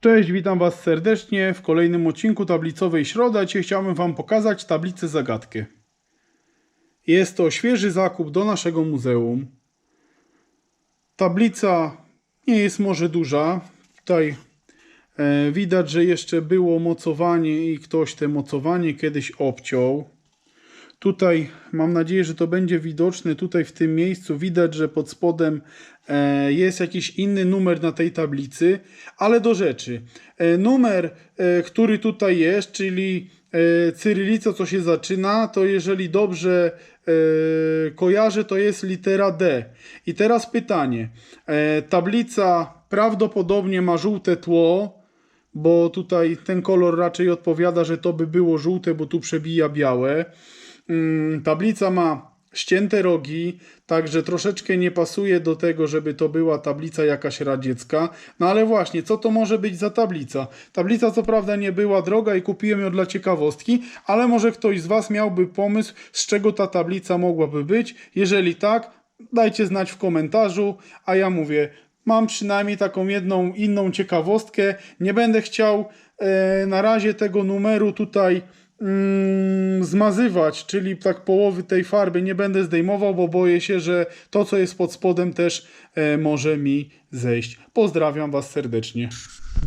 Cześć, witam Was serdecznie w kolejnym odcinku tablicowej środa. Dzisiaj chciałbym Wam pokazać tablicę zagadkę. Jest to świeży zakup do naszego muzeum. Tablica nie jest może duża. Tutaj e, widać, że jeszcze było mocowanie i ktoś te mocowanie kiedyś obciął. Tutaj mam nadzieję, że to będzie widoczne. Tutaj w tym miejscu widać, że pod spodem e, jest jakiś inny numer na tej tablicy, ale do rzeczy. E, numer, e, który tutaj jest, czyli cyrylica, co się zaczyna, to jeżeli dobrze kojarzę, to jest litera D. I teraz pytanie. Tablica prawdopodobnie ma żółte tło, bo tutaj ten kolor raczej odpowiada, że to by było żółte, bo tu przebija białe. Mm, Tablica ma ścięte rogi, także troszeczkę nie pasuje do tego, żeby to była tablica jakaś radziecka. No ale właśnie, co to może być za tablica? Tablica co prawda nie była droga i kupiłem ją dla ciekawostki, ale może ktoś z Was miałby pomysł, z czego ta tablica mogłaby być. Jeżeli tak, dajcie znać w komentarzu, a ja mówię, mam przynajmniej taką jedną inną ciekawostkę. Nie będę chciał e, na razie tego numeru tutaj mm, zmazywać, czyli tak połowy tej farby nie będę zdejmował, bo boję się, że to co jest pod spodem też e, może mi zejść. Pozdrawiam Was serdecznie.